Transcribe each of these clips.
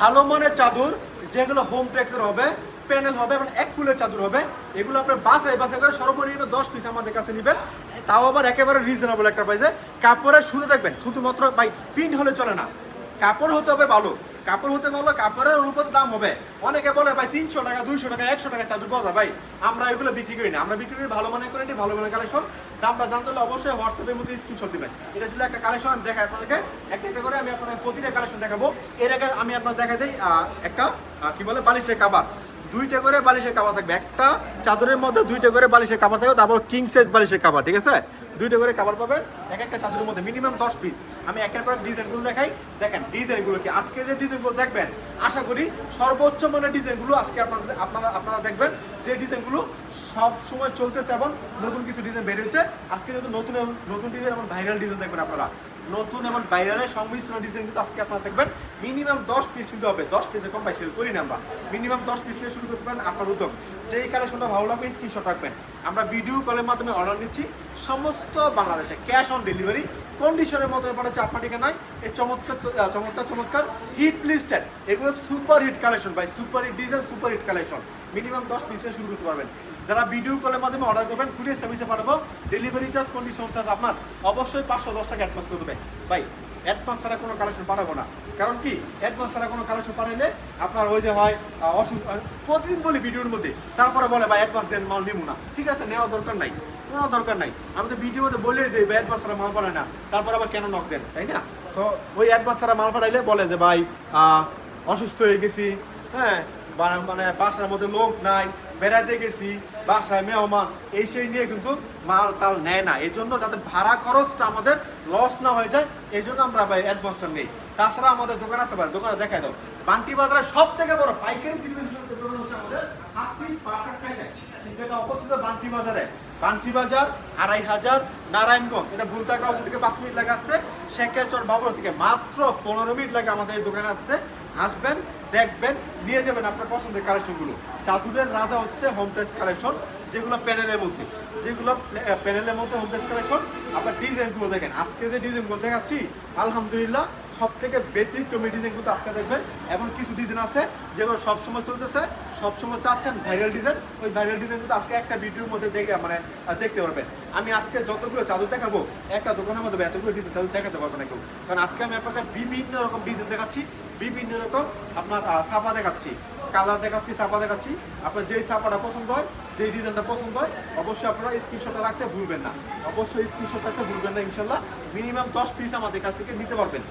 ভালো মানের চাদর, যেগুলো হোম টেক্সের হবে প্যানেল হবে এবং এক ফুলের চাদর হবে, এগুলো আপনার বাসায় বাসায় করে সর্বনিম্ন দশ পিস আমাদের কাছে নেবেন। তাও আবার একেবারে রিজনেবল একটা প্রাইসে কাপড়ের শুধু দেখবেন, শুধুমাত্র, ভাই প্রিন্ট হলে চলে না। কাপড় হতে হবে ভালো। কাপড় হতে ভালো কাপড়ের অনুপাতে দাম হবে। অনেকে বলে, ভাই, তিনশো টাকা, দুইশো টাকা, একশো টাকা চাদর পাওয়া যায় ভাই, আমরা এগুলো বিক্রি করি না। আমরা বিক্রি করি, ভালো মনে করে ভালো মানে কালেকশন দামটা জানতে হলে অবশ্যই হোয়াটসঅ্যাপের মধ্যে স্ক্রিনশট দিবেন। এটা ছিল একটা কালেকশন আমি দেখাই আপনাদেরকে। একটা একটা করে আমি আপনাদের প্রতিটা কালেকশন দেখাবো। এর আগে আমি আপনার দেখা দিই একটা কি বলে, বালিশের কাবার। দুইটা করে বালিশের কাবার থাকবে। একটা চাদরের মধ্যে দুইটা করে বালিশের কাবার থাকবে তারপর কিং সাইজ বালিশের কাবার, ঠিক আছে? দুইটা করে কাবার পাবেন এক একটা চাদরের মধ্যে মিনিমাম দশ পিস আমি একের পর ডিজাইনগুলো দেখাই। দেখেন ডিজাইনগুলো কি? আজকে যে ডিজাইনগুলো দেখবেন, আশা করি সর্বোচ্চ মানের ডিজাইনগুলো আজকে আপনাদের আপনারা আপনারা দেখবেন যে ডিজাইনগুলো সব সময় চলতেছে এবং নতুন কিছু ডিজাইন বেরিয়েছে। আজকে যেহেতু নতুন নতুন ডিজাইন এবং ভাইরাল ডিজাইন দেখবেন আপনারা। নতুন এবং ভাইরালের সংমিশ্রণ ডিজাইন কিন্তু আজকে আপনারা দেখবেন। মিনিমাম দশ পিস নিতে হবে। দশ পিসে কম পাই করি না আমরা। মিনিমাম দশ পিস দিয়ে শুরু করতে পারেন আপনার উদ্যোগ। যেই কালেকশনটা ভালো লাগবে স্ক্রিনশট রাখবেন। আমরা ভিডিও কলের মাধ্যমে অর্ডার নিচ্ছি। সমস্ত বাংলাদেশে ক্যাশ অন ডেলিভারি কন্ডিশনের মতো পড়েছে আপনার ঠিকানায়। এই চমৎকার চমৎকার চমৎকার হিট লিস্টেড এগুলো সুপার হিট কালেকশন ভাই। Super hit design super hit collection minimum দশ পিস দিয়ে শুরু করতে পারবেন। যারা ভিডিও কলের মাধ্যমে অর্ডার করবেন কুরিয়ার সার্ভিসে পাঠাবো। ডেলিভারি চার্জ কন্ডিশন চার্জ আপনার। অবশ্যই পাঁচশো দশ টাকা অ্যাডভান্স করতে হবে ভাই অ্যাডভান্স ছাড়া কোনো কালেকশন পাঠাবো না। কারণ কি? অ্যাডভান্স ছাড়া কোনো কালেকশন পাঠাইলে আপনার ওই যে হয় অসুস্থ প্রতিদিন বলি ভিডিওর মধ্যে। তারপরে বলে, ভাই অ্যাডভান্স দেন, মাল নিবো না। ঠিক আছে নেওয়া দরকার নাই। নেওয়া দরকার নাই। আমি তো মধ্যে বলে দিই, ভাই অ্যাডভান্স ছাড়া মাল পাঠায় না। তারপর আবার কেন নক দেন, তাই না? তো ওই অ্যাডভান্স ছাড়া মাল পাঠাইলে বলে যে, ভাই অসুস্থ হয়ে গেছি। হ্যাঁ মানে বাসার মধ্যে লোক নাই বেড়াতে গেছি, বাসায় মেহমান, এই সেই নিয়ে কিন্তু মাল টাল নেয় না। এই জন্য যাতে ভাড়া খরচটা আমাদের লস না হয়ে যায়, এই জন্য আমরা ভাই অ্যাডভান্সটা নেই। তাছাড়া আমাদের দোকান আছে ভাই, দোকানে দেখাই দাও। বান্টি বাজারের সব থেকে বড় পাইকারি দোকান হচ্ছে আমাদের যেটা অবস্থিত বান্টি বাজারে। বান্টি বাজার, আড়াই হাজার, নারায়ণগঞ্জ। এটা ভুলতা কাউজ থেকে পাঁচ মিনিট লাগে আসতে শেখেচর বাবুর থেকে মাত্র পনেরো মিনিট লাগে আমাদের এই দোকানে আসতে। আসবেন দেখবেন, নিয়ে যাবেন আপনার পছন্দের কালেকশনগুলো চাদুরের রাজা হচ্ছে হোম টেস্ট কালেকশন যেগুলো প্যানেলের মধ্যে। যেগুলো প্যানেলের মধ্যে হোম কালেকশন আপনার ডিজাইনগুলো দেখেন। আজকে যে ডিজাইনগুলো দেখাচ্ছি, আলহামদুলিল্লাহ সব থেকে ব্যতিক্রমী ডিজাইনগুলো আজকে দেখবেন। এবং কিছু ডিজাইন আছে, যেগুলো সবসময় চলতেছে, সবসময় চাচ্ছেন ভাইরাল ডিজাইন ওই ভাইরাল ডিজাইনগুলো আজকে একটা ভিডিওর মধ্যে দেখে মানে দেখতে পারবেন। আমি আজকে যতগুলো চাদর দেখাবো, একটা দোকানের মধ্যে এতগুলো ডিজাইন চাদর দেখাতে পারব না কেউ। কারণ আজকে আমি আপনাকে বিভিন্ন রকম ডিজাইন দেখাচ্ছি, বিভিন্ন রকম আপনার ছাপা দেখাচ্ছি, কালার দেখাচ্ছি ছাপা দেখাচ্ছি। আপনার যেই ছাপাটা পছন্দ হয়, যেই ডিজাইনটা পছন্দ হয়, অবশ্যই আপনারা স্ক্রিনশটটা রাখতে ভুলবেন না। অবশ্যই স্ক্রিনশট রাখতে ভুলবেন না, ইনশাল্লাহ। মিনিমাম দশ পিস আমাদের কাছ থেকে নিতে পারবেন।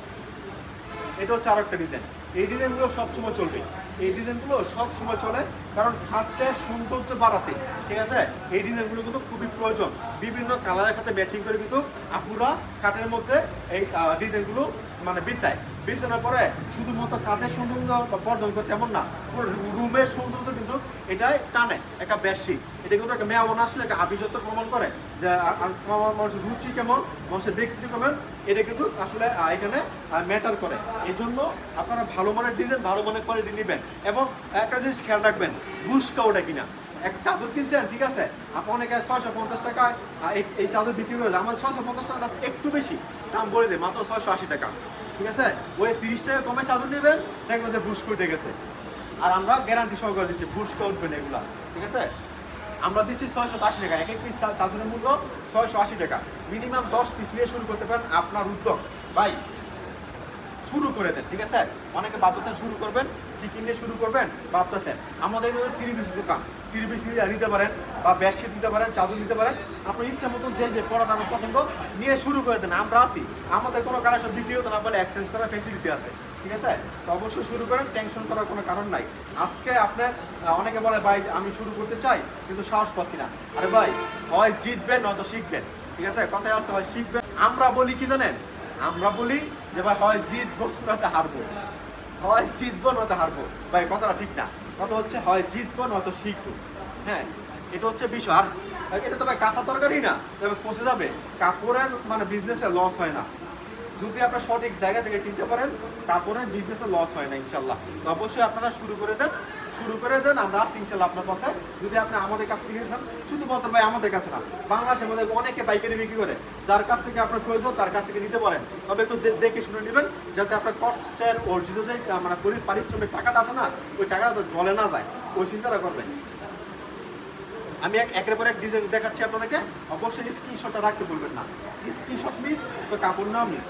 এটা হচ্ছে আরেকটা ডিজাইন এই ডিজাইনগুলো সবসময় চলবে। এই ডিজাইনগুলো সব সময় চলে, কারণ খাটের সৌন্দর্য বাড়াতে, ঠিক আছে? এই ডিজাইনগুলো কিন্তু খুবই প্রয়োজন। বিভিন্ন কালারের সাথে ম্যাচিং করে কিন্তু আপনারা কাঠের মধ্যে এই ডিজাইনগুলো মানে বিছায় বিছানোর পরে শুধুমাত্র কাঠের সৌন্দর্য বর্জন করে তেমন না রুমের সৌন্দর্য কিন্তু এটাই টানে, একটা বেশি। এটা কিন্তু একটা মেয়াবন আসলে একটা আভিজাত্য প্রমাণ করে যে মানুষের রুচি কেমন, মানুষের ব্যক্তিত্ব কেমন, এটা কিন্তু আসলে এখানে ম্যাটার করে। এই জন্য আপনারা ভালো মানের ডিজাইন ভালো মানের কোয়ালিটি নেবেন এবং একটা জিনিস খেয়াল রাখবেন বুসকা ওটা কিনা। এক চাদর কিনছেন, ঠিক আছে? আপনি অনেকে ছয়শো পঞ্চাশ টাকায় এই- চাদর বিক্রি করে। আমাদের ছয়শো পঞ্চাশ টাকা একটু বেশি। দাম বলে দেয়, মাত্র ছয়শো আশি টাকা। ঠিক আছে? ওই তিরিশ টাকা কমে চাদর নেবেন, দেখবেন যে বুস্ক উঠে গেছে। আর আমরা গ্যারান্টি সহকারে দিচ্ছি বুস্ক উঠবে না এগুলা। ঠিক আছে? আমরা দিচ্ছি ছয়শো আশি টাকা, এক এক পিস চাদরের মূল্য ছয়শো আশি টাকা। মিনিমাম দশ পিস নিয়ে শুরু করতে পারেন আপনার উদ্যোগ। ভাই, শুরু করে দেন, ঠিক আছে? অনেকে ভাবতেছেন শুরু করবেন কি কিনে শুরু করবেন, ভাবতেছেন। আমাদের মধ্যে থ্রি পিস দোকান থ্রি পিস নিতে পারেন, বা বেডশিট নিতে পারেন, চাদর নিতে পারেন। আপনার ইচ্ছা মতন যে যে পড়াটা আমার পছন্দ, নিয়ে শুরু করে দেন। আমরা আছি। আমাদের কোনো কারণ বিক্রি হতে না, বলে এক্সচেঞ্জ করার ফেসিলিটি আছে। ঠিক আছে? তো অবশ্যই শুরু করেন টেনশন করার কোনো কারণ নাই। আজকে আপনার অনেকে বলে, ভাই, আমি শুরু করতে চাই, কিন্তু সাহস পাচ্ছি না। আরে ভাই, হয় জিতবেন, নয়তো শিখবেন। ঠিক আছে? কথায় আছে ভাই শিখবেন। আমরা বলি কি জানেন? আমরা বলি যে, ভাই, হয় জিতবো, নয়তো হারবো। হয় জিতবো, নয়তো হারবো। ভাই, কথাটা ঠিক না। কথা হচ্ছে হয় জিতবো, নয়তো শিখব। হ্যাঁ এটা হচ্ছে বিষয়। আর এটা তো ভাই কাঁচা তরকারি না, তবে পচে যাবে। কাপড়ের মানে বিজনেসে লস হয় না। যদি আপনার সঠিক জায়গা থেকে কিনতে পারেন, কাপড়ের বিজনেসে লস হয় না ইনশাল্লাহ অবশ্যই আপনারা শুরু করে দেন। শুরু করে দেন আমরা আসি ইনশাল্লাহ আপনার কাছে। যদি আপনি আমাদের কাছে কিনেছেন শুধুমাত্র ভাই আমাদের কাছে না বাংলাদেশের মধ্যে অনেকে পাইকারি বিক্রি করে। যার কাছ থেকে আপনার প্রয়োজন তার কাছ থেকে নিতে পারেন। তবে একটু দেখে শুনে নেবেন যাতে আপনার কষ্টের অর্জিত আহ, মানে পরি- পারিশ্রমিক টাকাটা আছে না ওই টাকাটা জলে না যায় ওই চিন্তাটা করবেন। আমি এক একের পর এক ডিজাইন দেখাচ্ছি আপনাদেরকে। অবশ্যই স্ক্রিনশটটা রাখতে বলবেন না। স্ক্রিনশট মিস তো কাপড় নাও মিস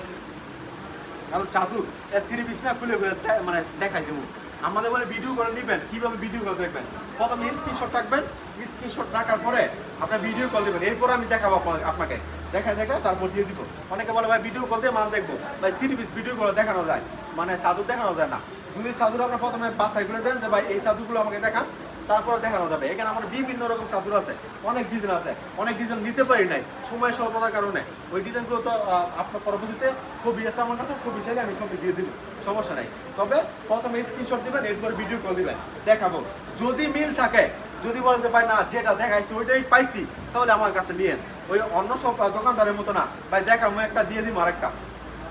কারণ চাদর থ্রি পিস না খুলে খুলে মানে দেখাই দেবো। আমাদের বলে ভিডিও করে নেবেন, কীভাবে ভিডিও কল দেখবেন? প্রথমে স্ক্রিনশট রাখবেন স্ক্রিনশট রাখার পরে আপনার ভিডিও কল দেবেন। এরপর আমি দেখাবো আপনা- আপনাকে। দেখা দেখা তারপর দিয়ে দিব। অনেকে বলে, ভাই ভিডিও কল দিয়ে মাল দেখব। ভাই থ্রি পিস ভিডিও কল দেখানো যায়। মানে সাধু দেখানো যায় না। যদি সাধুরা আপনার প্রথমে বাসায় করে দেন যে, ভাই, এই সাধুগুলো আমাকে দেখান তারপর দেখানো যাবে। এখানে আমার বিভিন্ন রকম চাদর আছে, অনেক ডিজাইন আছে। অনেক ডিজাইন নিতে পারি নাই, সময় স্বল্পতার কারণে। ওই ডিজাইনগুলো তো আপনার পরবর্তীতে ছবি আছে আমার কাছে, ছবি চাইলে আমি ছবি দিয়ে দিব, সমস্যা নাই। তবে প্রথমে স্ক্রিনশট দিবেন, এরপর ভিডিও কল দিবেন, দেখাবো। যদি মিল থাকে, যদি বলেন যে, ভাই, না, যেটা দেখাইছি, ওইটাই পাইছি, তাহলে আমার কাছে নিয়েন। ওই অন্য সব দোকানদারের মতো না। ভাই দেখা দেখাবো একটা দিয়ে দিব আরেকটা।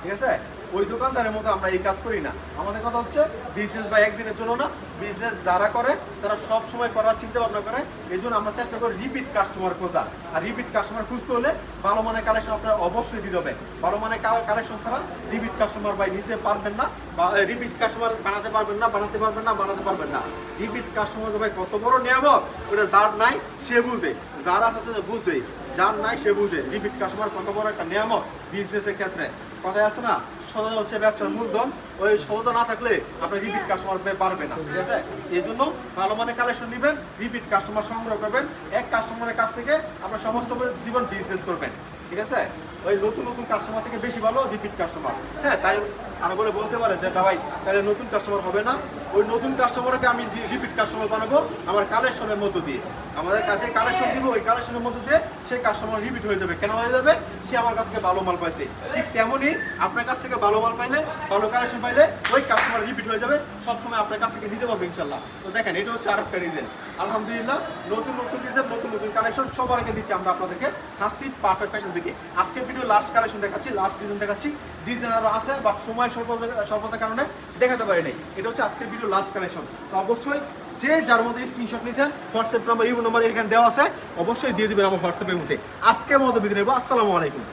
ঠিক আছে? ওই দোকানদারের মতো আমরা এই কাজ করি না। আমাদের কথা হচ্ছে বিজনেস বা একদিনের জন্য না। বিজনেস যারা করে, তারা সব সময় করার চিন্তা ভাবনা করে। এই জন্য আমরা চেষ্টা করি রিপিট কাস্টমার খোঁজা। আর রিপিট কাস্টমার খুঁজতে হলে ভালো মানের কালেকশন আপনার অবশ্যই দিতে হবে। ভালো মানের কালেকশন ছাড়া রিপিট কাস্টমার ভাই নিতে পারবেন না, বা রিপিট কাস্টমার বানাতে পারবেন না, বানাতে পারবেন না, বানাতে পারবেন না। রিপিট কাস্টমার ভাই কত বড় নিয়ামক ওটা যার নাই সে বুঝে। যারা আছে বুঝে, যার নাই সে বুঝে। রিপিট কাস্টমার কত বড় একটা নিয়ামক বিজনেসের ক্ষেত্রে। কথায় আছে না সততা হচ্ছে ব্যবসার মূলধন। ওই সততা না থাকলে আপনি রিপিট কাস্টমার পারবে না, ঠিক আছে? এই জন্য ভালো মানের কালেকশন নেবেন রিপিট কাস্টমার সংগ্রহ করবেন। এক কাস্টমারের কাছ থেকে আপনার সমস্ত জীবন বিজনেস করবেন, ঠিক আছে? ওই নতুন নতুন কাস্টমার থেকে বেশি ভালো রিপিট কাস্টমার হ্যাঁ তাই আর বলে বলতে পারে যে, ভাই, তাহলে নতুন কাস্টমার হবে না। ওই নতুন কাস্টমারকে আমি রিপিট কাস্টমার বানাবো আমার কালেকশনের মধ্য দিয়ে। আমাদের কাছে কালেকশন দিব, ওই কালেকশনের মধ্যে দিয়ে সেই কাস্টমার রিপিট হয়ে যাবে। কেন হয়ে যাবে? সে আমার কাছ থেকে ভালো মাল পাইছে। ঠিক তেমনই আপনার কাছ থেকে ভালো মাল পাইলে, ভালো কালেকশন পাইলে ওই কাস্টমার রিপিট হয়ে যাবে, সবসময় আপনার কাছ থেকে নিতে পারবে ইনশাল্লাহ তো দেখেন, এটা হচ্ছে আরেকটা রিজেন আলহামদুলিল্লাহ, নতুন নতুন ডিজাইন নতুন নতুন কালেকশন সবার আগে দিচ্ছি আমরা আপনাদেরকে। হাসি পারফেক্ট ফ্যাশন থেকে আজকে ভিডিও লাস্ট কালেকশন দেখাচ্ছি লাস্ট ডিজাইন দেখাচ্ছি। ডিজাইন আরও আছে বাট সময় স্বল্পতা স্বল্পতার কারণে দেখাতে পারি নাই এটা হচ্ছে আজকের ভিডিও লাস্ট কালেকশন তো অবশ্যই যে যার মধ্যে স্ক্রিনশট নিয়েছেন হোয়াটসঅ্যাপ নাম্বার ইউ নাম্বার এখানে দেওয়া আছে, অবশ্যই দিয়ে দিবেন আমার হোয়াটসঅ্যাপের মধ্যে। আজকের মতো বিদায় নেব, আসসালামু আলাইকুম।